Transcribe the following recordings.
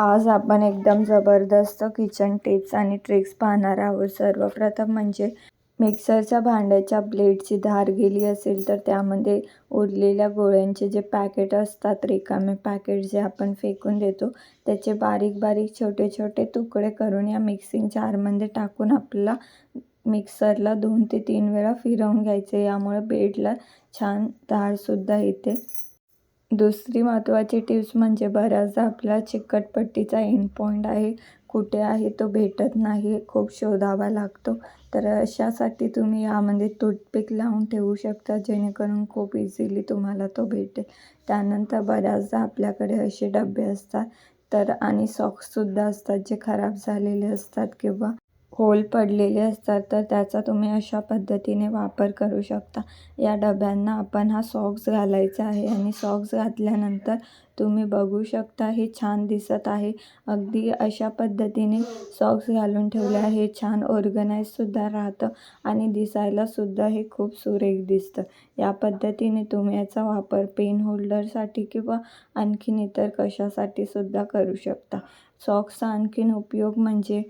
आज आपण एकदम जबरदस्त किचन टिप्स आणि ट्रिक्स पाहणार आहोत. सर्वप्रथम म्हणजे मिक्सरच्या भांड्याच्या ब्लेडची धार गेली असेल तर त्यामध्ये उरलेल्या गोळ्यांचे जे पॅकेट असतात रिकामे पॅकेट जे आपण फेकून देतो त्याचे बारीक बारीक छोटे छोटे तुकडे करून या मिक्सिंग जारमध्ये टाकून आपल्याला मिक्सरला दोन ते तीन वेळा फिरवून घ्यायचे. यामुळे बेडला छान धारसुद्धा येते. दुसरी महत्त्वाची टिप्स म्हणजे बऱ्याचदा आपला चिकटपट्टीचा एंड पॉईंट आहे. कुठे आहे तो भेटत नाही खूप शोधावा लागतो. तर अशासाठी तुम्ही यामध्ये टूथपिक लावून ठेवू शकता जेणेकरून खूप इझिली तुम्हाला तो भेटेल. त्यानंतर बऱ्याचदा आपल्याकडे असे डबे असतात. तर आणि सॉक्ससुद्धा असतात जे खराब झालेले असतात किंवा होल पडलेले असतात तर त्याचा तुम्ही अशा पद्धतीने वापर करू शकता. या डब्यांना आपण हा सॉक्स घालायचा आहे आणि सॉक्स घातल्यानंतर तुम्ही बघू शकता हे छान दिसत आहे. अगदी अशा पद्धतीने सॉक्स घालून ठेवले आहे छान ऑर्गनाईजसुद्धा राहतं आणि दिसायलासुद्धा हे खूप सुरेख दिसतं. या पद्धतीने तुम्ही याचा वापर पेन होल्डरसाठी किंवा आणखीन इतर कशासाठी सुद्धा करू शकता. सॉक्सचा आणखीन उपयोग म्हणजे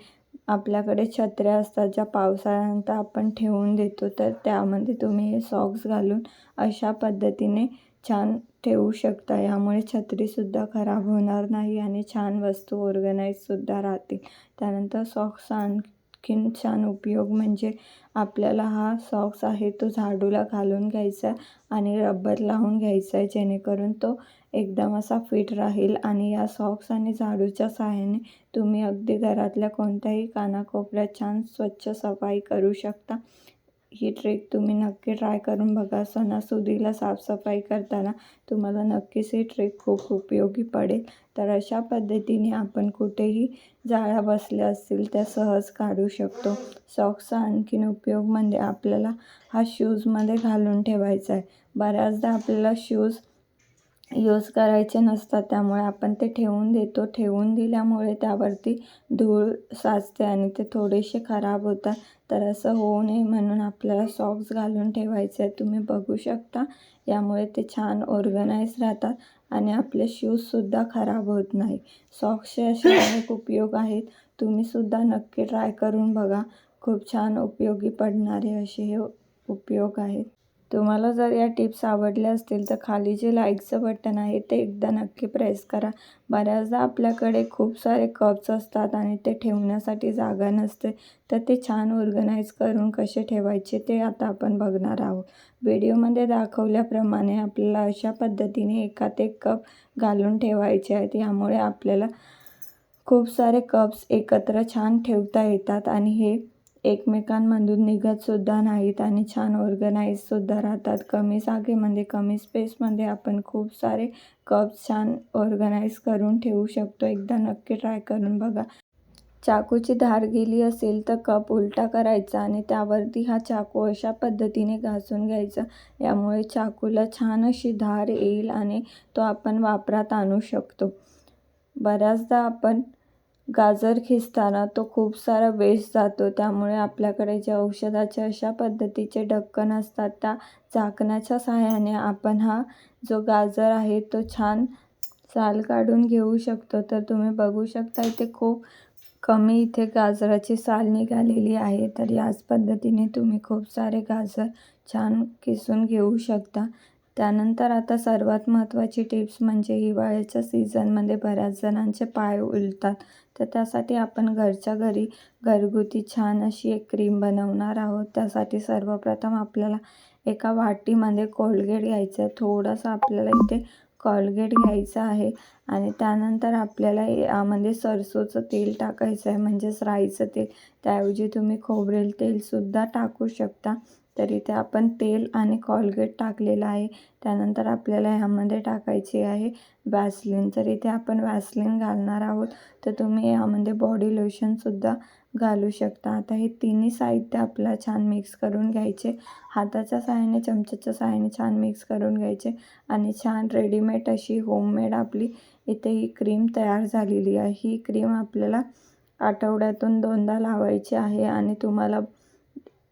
आपल्याकडे छत्र्या असतात ज्या पावसाळ्यानंतर आपण ठेवून देतो तर त्यामध्ये तुम्ही हे सॉक्स घालून अशा पद्धतीने छान ठेवू शकता. यामुळे छत्रीसुद्धा खराब होणार नाही आणि छान वस्तू ऑर्गनाईजसुद्धा राहतील. त्यानंतर सॉक्स आण आणखीन छान उपयोग. म्हणजे आपल्याला हा सॉक्स आहे तो झाडूला घालून घ्यायचा आणि रबर लावून घ्यायचा आहे जेणेकरून तो एकदम असा फिट राहील. आणि या सॉक्स आणि झाडूच्या सहाय्याने तुम्ही अगदी घरातल्या कोणत्याही कानाकोपऱ्यात छान स्वच्छ सफाई करू शकता. ही ट्रिक तुम्ही नक्की ट्राय करून बघा. सणासुदीला साफसफाई करताना तुम्हाला नक्कीच ही ट्रिक खूप उपयोगी पडेल. तर अशा पद्धतीने आपण कुठेही जाळ्या बसल्या असतील त्या सहज काढू शकतो. सॉक्सचा आणखीन उपयोग म्हणजे आपल्याला हा शूजमध्ये घालून ठेवायचा आहे. बऱ्याचदा आपल्याला शूज यूज करायचे नसतात त्यामुळे आपण ते ठेवून देतो. ठेवून दिल्यामुळे त्यावरती धूळ साचते आणि ते थोडेसे खराब होतात. तर असं होऊ नये म्हणून आपल्याला सॉक्स घालून ठेवायचे आहे तुम्ही बघू शकता. यामुळे ते छान ऑर्गनाईज राहतात आणि आपले शूजसुद्धा खराब होत नाही. सॉक्सचे असे अनेक उपयोग आहेत. तुम्हीसुद्धा नक्की ट्राय करून बघा. खूप छान उपयोगी पडणारे असे हे उपयोग आहेत. तुम्हाला जर या टिप्स आवडल्या असतील तर खाली जे लाईकचं बटन आहे ते एकदा नक्की प्रेस करा. बऱ्याचदा आपल्याकडे खूप सारे कप्स असतात आणि ते ठेवण्यासाठी जागा नसते. तर ते छान ऑर्गनाईज करून कसे ठेवायचे ते आता आपण बघणार आहोत. व्हिडिओमध्ये दाखवल्याप्रमाणे आपल्याला अशा पद्धतीने एकात एक कप घालून ठेवायचे आहेत. यामुळे आपल्याला खूप सारे कप्स एकत्र छान ठेवता येतात आणि हे एकमेकांमधून निघतसुद्धा नाहीत आणि छान ऑर्गनाईजसुद्धा राहतात. कमी जागेमध्ये कमी स्पेसमध्ये आपण खूप सारे कप्स छान ऑर्गनाईज करून ठेवू शकतो. एकदा नक्की ट्राय करून बघा. चाकूची धार गेली असेल तर कप उलटा करायचा आणि त्यावरती हा चाकू अशा पद्धतीने घासून घ्यायचा. यामुळे चाकूला छान अशी धार येईल आणि तो आपण वापरात आणू शकतो. बऱ्याचदा आपण गाजर खिसताना तो खूप सारा वेस्ट जातो. त्यामुळे आपल्याकडे जे औषधाच्या अशा पद्धतीचे ढक्कन असतात त्या झाकण्याच्या सहाय्याने आपण हा जो गाजर आहे तो छान साल काढून घेऊ शकतो. तर तुम्ही बघू शकता इथे खूप कमी इथे गाजराची साल निघालेली आहे. तर याच पद्धतीने तुम्ही खूप सारे गाजर छान किसून घेऊ शकता. त्यानंतर आता सर्वात महत्त्वाची टिप्स म्हणजे हिवाळ्याच्या सीझनमध्ये बऱ्याच जणांचे पाय उलतात. तर त्यासाठी आपण घरच्या घरी घरगुती छान अशी एक क्रीम बनवणार आहोत. त्यासाठी सर्वप्रथम आपल्याला एका वाटीमध्ये कोलगेट घ्यायचं आहे. थोडंसं आपल्याला इथे कॉलगेट घ्यायचं आहे. आणि त्यानंतर आपल्याला यामध्ये म्हणजे सरसोचं तेल टाकायचं आहे म्हणजेच राईचं तेल. त्याऐवजी तुम्ही खोबरेल तेलसुद्धा टाकू शकता. तर इथे आपण तेल आणि कॉलगेट टाकलेलं आहे. त्यानंतर आपल्याला ह्यामध्ये टाकायची आहे वॅसलिन तर इथे आपण वॅसलिन घालणार आहोत. तर तुम्ही यामध्ये बॉडी लोशनसुद्धा घालू शकता. आता हे तिन्ही साहित्य आपल्याला छान मिक्स करून घ्यायचे. हाताच्या सहाय्याने चमच्याच्या सहाय्याने छान मिक्स करून घ्यायचे. आणि छान रेडीमेड अशी होममेड आपली इथे ही क्रीम तयार झालेली आहे. ही क्रीम आपल्याला आठवड्यातून दोनदा लावायची आहे आणि तुम्हाला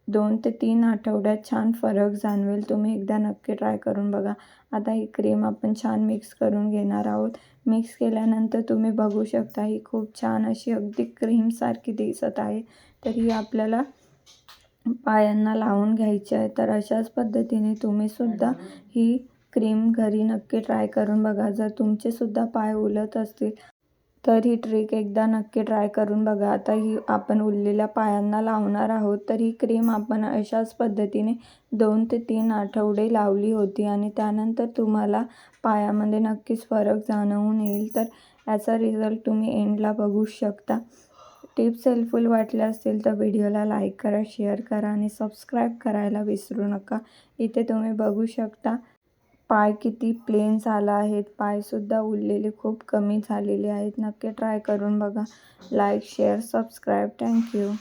दोन ते तीन आठवड्यात छान फरक जाणवेल. तुम्ही एकदा नक्की ट्राय करून बघा. आता ही क्रीम आपण छान मिक्स करून घेणार आहोत. मिक्स केल्यानंतर तुम्ही बघू शकता ही खूप छान अशी अगदी क्रीमसारखी दिसत आहे. तर ही आपल्याला पायांना लावून घ्यायची आहे. तर अशाच पद्धतीने तुम्हीसुद्धा ही क्रीम घरी नक्की ट्राय करून बघा. जर तुमचेसुद्धा पाय उलत असतील तर ही ट्रिक एकदा नक्की ट्राय करून बघा. आता ही आपण उरलेल्या पायांना लावणार आहोत तर ही क्रीम आपण अशाच पद्धतीने दोन ते तीन आठवडे लावली होती आणि त्यानंतर तुम्हाला पायामध्ये नक्कीच फरक जाणवून येईल. तर याचा रिझल्ट तुम्ही एंडला बघू शकता. टिप्स हेल्पफुल वाटल्या असतील तर व्हिडिओला लाईक करा शेअर करा आणि सबस्क्राईब करायला विसरू नका. इथे तुम्ही बघू शकता पाय किती प्लेन झाला आहेत पायसुद्धा उरलेले खूप कमी झालेले आहेत. नक्की ट्राय करून बघा. Like share subscribe thank you